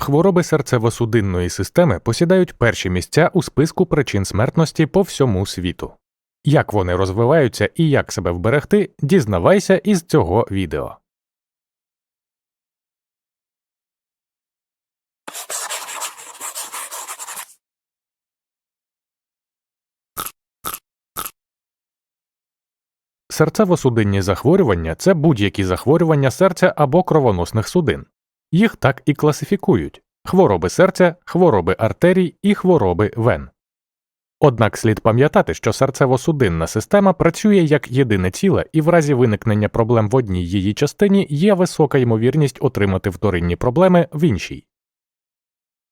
Хвороби серцево-судинної системи посідають перші місця у списку причин смертності по всьому світу. Як вони розвиваються і як себе вберегти, дізнавайся із цього відео. Серцево-судинні захворювання це будь-які захворювання серця або кровоносних судин. Їх так і класифікують хвороби серця, хвороби артерій і хвороби вен. Однак слід пам'ятати, що серцево-судинна система працює як єдине ціле, і в разі виникнення проблем в одній її частині є висока ймовірність отримати вторинні проблеми в іншій.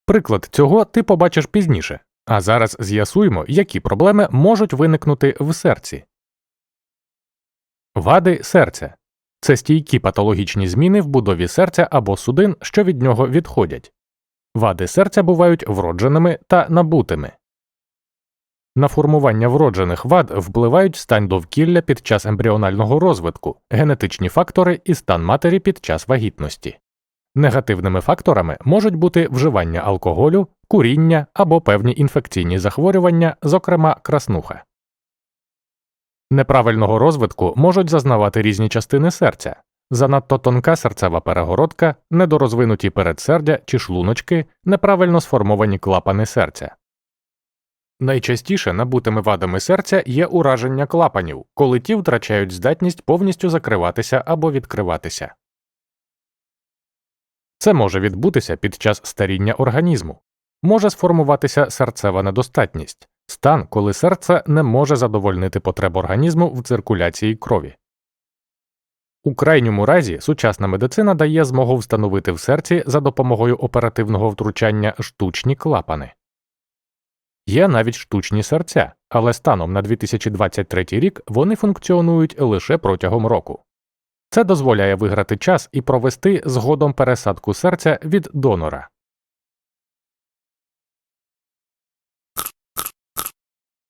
Приклад цього ти побачиш пізніше, а зараз з'ясуємо, які проблеми можуть виникнути в серці. Вади серця це стійкі патологічні зміни в будові серця або судин, що від нього відходять. Вади серця бувають вродженими та набутими. На формування вроджених вад впливають стан довкілля під час ембріонального розвитку, генетичні фактори і стан матері під час вагітності. Негативними факторами можуть бути вживання алкоголю, куріння або певні інфекційні захворювання, зокрема краснуха. Неправильного розвитку можуть зазнавати різні частини серця, занадто тонка серцева перегородка, недорозвинуті передсердя чи шлуночки, неправильно сформовані клапани серця. Найчастіше набутими вадами серця є ураження клапанів, коли ті втрачають здатність повністю закриватися або відкриватися. Це може відбутися під час старіння організму, може сформуватися серцева недостатність, стан, коли серце не може задовольнити потреб організму в циркуляції крові. У крайньому разі сучасна медицина дає змогу встановити в серці за допомогою оперативного втручання штучні клапани. Є навіть штучні серця, але станом на 2023 рік вони функціонують лише протягом року. Це дозволяє виграти час і провести згодом пересадку серця від донора.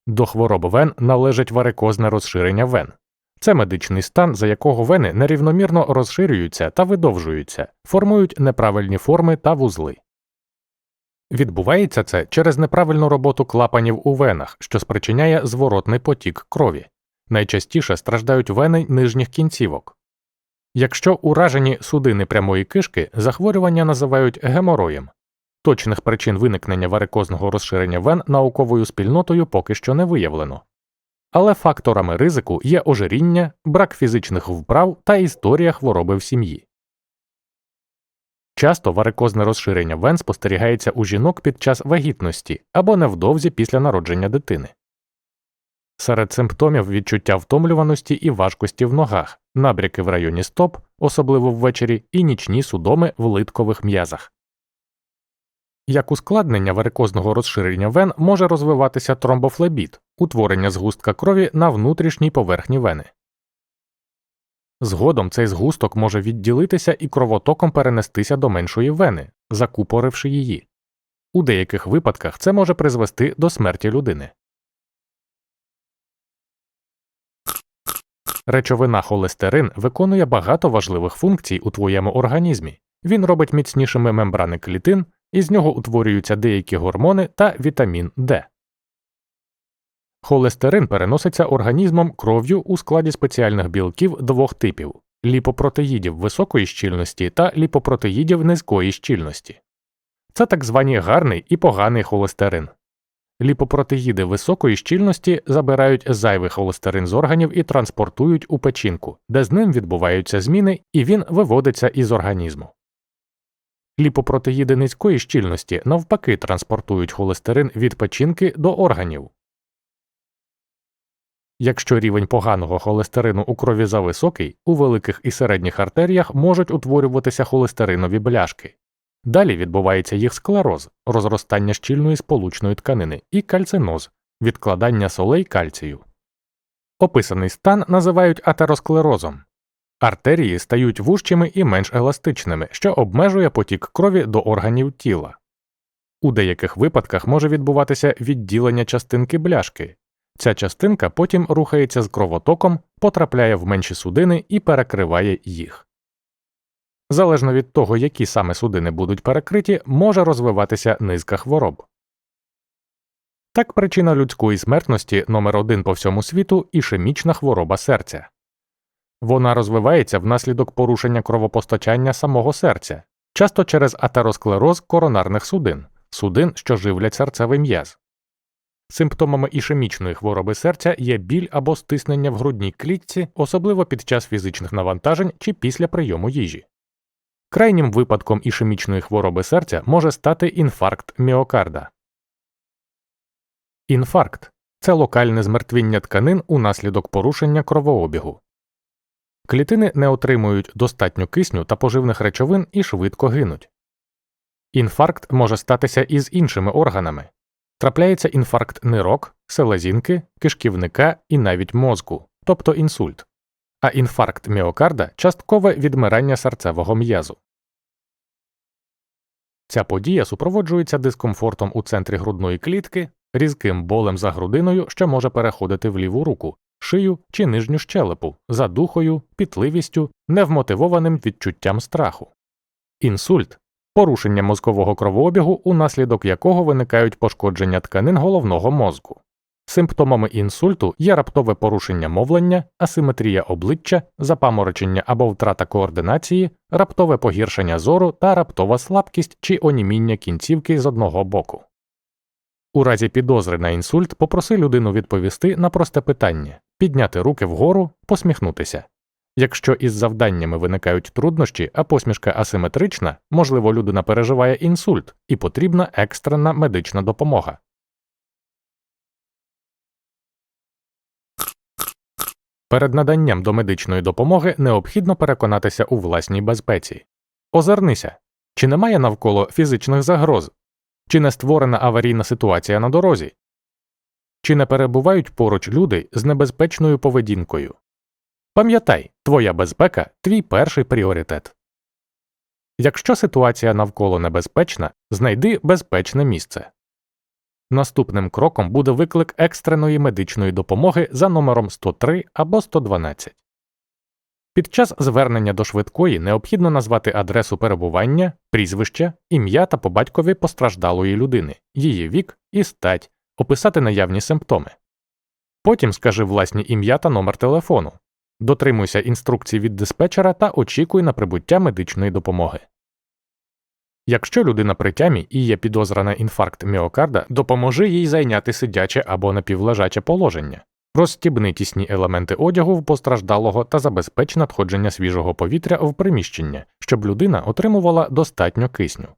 До хвороб вен належить варикозне розширення вен. Це медичний стан, за якого вени нерівномірно розширюються та видовжуються, формують неправильні форми та вузли. Відбувається це через неправильну роботу клапанів у венах, що спричиняє зворотний потік крові. Найчастіше страждають вени нижніх кінцівок. Якщо уражені судини прямої кишки, захворювання називають гемороєм. Точних причин виникнення варикозного розширення вен науковою спільнотою поки що не виявлено. Але факторами ризику є ожиріння, брак фізичних вправ та історія хвороби в сім'ї. Часто варикозне розширення вен спостерігається у жінок під час вагітності або невдовзі після народження дитини. Серед симптомів відчуття втомлюваності і важкості в ногах, набряки в районі стоп, особливо ввечері, і нічні судоми в литкових м'язах. Як ускладнення варикозного розширення вен може розвиватися тромбофлебіт, утворення згустка крові на внутрішній поверхні вени. Згодом цей згусток може відділитися і кровотоком перенестися до меншої вени, закупоривши її. У деяких випадках це може призвести до смерті людини. Речовина холестерин виконує багато важливих функцій у твоєму організмі. Він робить міцнішими мембрани клітин, із нього утворюються деякі гормони та вітамін Д. Холестерин переноситься організмом кров'ю у складі спеціальних білків двох типів ліпопротеїдів високої щільності та ліпопротеїдів низької щільності. Це так звані гарний і поганий холестерин. Ліпопротеїди високої щільності забирають зайвий холестерин з органів і транспортують у печінку, де з ним відбуваються зміни, і він виводиться із організму. Ліпопротеїди низької щільності навпаки транспортують холестерин від печінки до органів. Якщо рівень поганого холестерину у крові зависокий, у великих і середніх артеріях можуть утворюватися холестеринові бляшки. Далі відбувається їх склероз, розростання щільної сполучної тканини і кальциноз, відкладання солей кальцію. Описаний стан називають атеросклерозом. Артерії стають вужчими і менш еластичними, що обмежує потік крові до органів тіла. У деяких випадках може відбуватися відділення частинки бляшки. Ця частинка потім рухається з кровотоком, потрапляє в менші судини і перекриває їх. Залежно від того, які саме судини будуть перекриті, може розвиватися низка хвороб. Так причина людської смертності номер один по всьому світу ішемічна хвороба серця. Вона розвивається внаслідок порушення кровопостачання самого серця, часто через атеросклероз коронарних судин, судин, що живлять серцевий м'яз. Симптомами ішемічної хвороби серця є біль або стиснення в грудній клітці, особливо під час фізичних навантажень чи після прийому їжі. Крайнім випадком ішемічної хвороби серця може стати інфаркт міокарда. Інфаркт це локальне змертвіння тканин унаслідок порушення кровообігу. Клітини не отримують достатньо кисню та поживних речовин і швидко гинуть. Інфаркт може статися і з іншими органами. Трапляється інфаркт нирок, селезінки, кишківника і навіть мозку, тобто інсульт, а інфаркт міокарда часткове відмирання серцевого м'язу. Ця подія супроводжується дискомфортом у центрі грудної клітки, різким болем за грудиною, що може переходити в ліву руку, шию чи нижню щелепу, задухою, пітливістю, невмотивованим відчуттям страху. Інсульт порушення мозкового кровообігу, унаслідок якого виникають пошкодження тканин головного мозку. Симптомами інсульту є раптове порушення мовлення, асиметрія обличчя, запаморочення або втрата координації, раптове погіршення зору та раптова слабкість чи оніміння кінцівки з одного боку. У разі підозри на інсульт попроси людину відповісти на просте питання підняти руки вгору, посміхнутися. Якщо із завданнями виникають труднощі, а посмішка асиметрична, можливо, людина переживає інсульт і потрібна екстрена медична допомога. Перед наданням до медичної допомоги необхідно переконатися у власній безпеці. Озирнися, чи немає навколо фізичних загроз, чи не створена аварійна ситуація на дорозі, чи не перебувають поруч люди з небезпечною поведінкою. Пам'ятай, твоя безпека твій перший пріоритет. Якщо ситуація навколо небезпечна, знайди безпечне місце. Наступним кроком буде виклик екстреної медичної допомоги за номером 103 або 112. Під час звернення до швидкої необхідно назвати адресу перебування, прізвище, ім'я та по батькові постраждалої людини, її вік і стать, описати наявні симптоми. Потім скажи власні ім'я та номер телефону. Дотримуйся інструкцій від диспетчера та очікуй на прибуття медичної допомоги. Якщо людина при тямі і є підозра на інфаркт міокарда, допоможи їй зайняти сидяче або напівлежаче положення, розстібни тісні елементи одягу в постраждалого та забезпеч надходження свіжого повітря в приміщення, щоб людина отримувала достатньо кисню.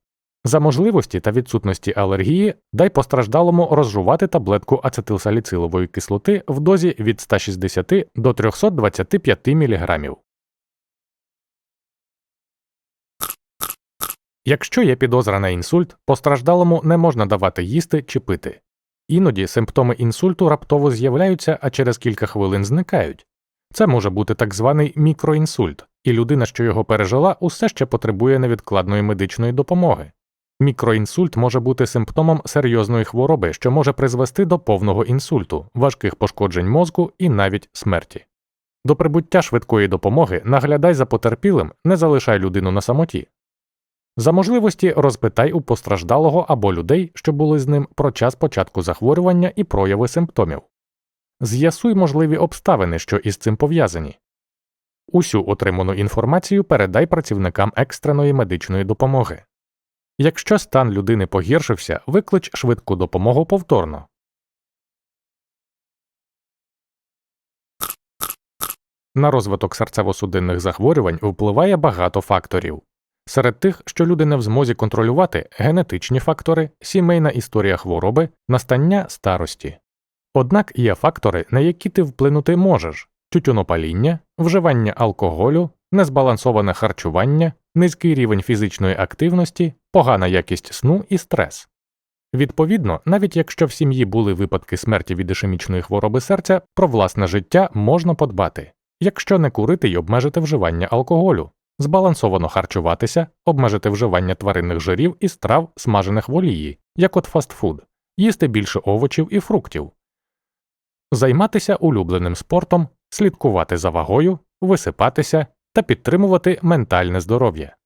За можливості та відсутності алергії дай постраждалому розжувати таблетку ацетилсаліцилової кислоти в дозі від 160 до 325 мг. Якщо є підозра на інсульт, постраждалому не можна давати їсти чи пити. Іноді симптоми інсульту раптово з'являються, а через кілька хвилин зникають. Це може бути так званий мікроінсульт, і людина, що його пережила, усе ще потребує невідкладної медичної допомоги. Мікроінсульт може бути симптомом серйозної хвороби, що може призвести до повного інсульту, важких пошкоджень мозку і навіть смерті. До прибуття швидкої допомоги наглядай за потерпілим, не залишай людину на самоті. За можливості розпитай у постраждалого або людей, що були з ним про час початку захворювання і прояви симптомів. З'ясуй можливі обставини, що із цим пов'язані. Усю отриману інформацію передай працівникам екстреної медичної допомоги. Якщо стан людини погіршився, виклич швидку допомогу повторно. На розвиток серцево-судинних захворювань впливає багато факторів. Серед тих, що люди не в змозі контролювати, генетичні фактори, сімейна історія хвороби, настання старості. Однак є фактори, на які ти вплинути можеш тютюнопаління, вживання алкоголю, незбалансоване харчування, низький рівень фізичної активності, погана якість сну і стрес. Відповідно, навіть якщо в сім'ї були випадки смерті від ішемічної хвороби серця, про власне життя можна подбати, якщо не курити й обмежити вживання алкоголю, збалансовано харчуватися, обмежити вживання тваринних жирів і страв, смажених в олії, як от фастфуд, їсти більше овочів і фруктів, займатися улюбленим спортом, слідкувати за вагою, висипатися та підтримувати ментальне здоров'я.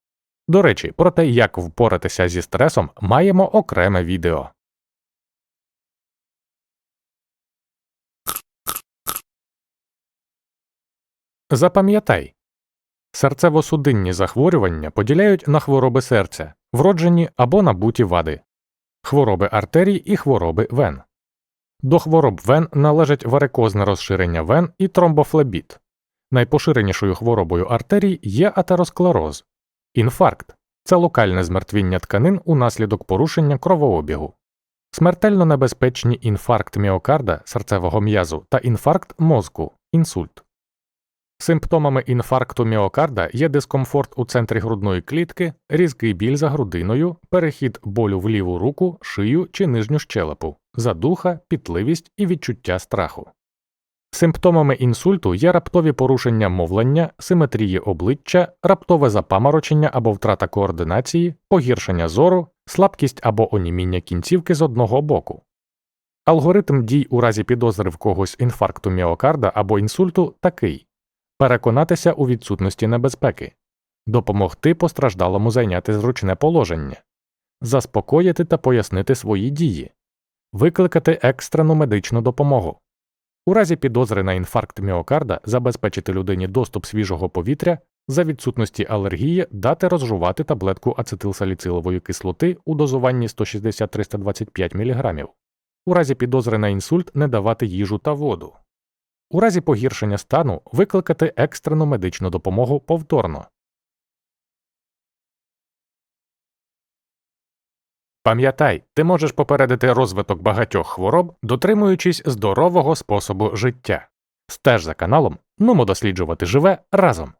До речі, про те, як впоратися зі стресом, маємо окреме відео. Запам'ятай, серцево-судинні захворювання поділяють на хвороби серця, вроджені або набуті вади, хвороби артерій і хвороби вен. До хвороб вен належать варикозне розширення вен і тромбофлебіт. Найпоширенішою хворобою артерій є атеросклероз, інфаркт це локальне змертвіння тканин унаслідок порушення кровообігу. Смертельно небезпечні інфаркт міокарда серцевого м'язу та інфаркт мозку інсульт. Симптомами інфаркту міокарда є дискомфорт у центрі грудної клітки, різкий біль за грудиною, перехід болю в ліву руку, шию чи нижню щелепу, задуха, пітливість і відчуття страху. Симптомами інсульту є раптові порушення мовлення, симетрії обличчя, раптове запаморочення або втрата координації, погіршення зору, слабкість або оніміння кінцівки з одного боку. Алгоритм дій у разі підозри в когось інфаркту міокарда або інсульту такий переконатися у відсутності небезпеки, допомогти постраждалому зайняти зручне положення, заспокоїти та пояснити свої дії, викликати екстрену медичну допомогу. У разі підозри на інфаркт міокарда забезпечити людині доступ свіжого повітря, за відсутності алергії дати розжувати таблетку ацетилсаліцилової кислоти у дозуванні 160-325 мг. У разі підозри на інсульт не давати їжу та воду. У разі погіршення стану викликати екстрену медичну допомогу повторно. Пам'ятай, ти можеш попередити розвиток багатьох хвороб, дотримуючись здорового способу життя. Стеж за каналом, нумо досліджувати живе разом.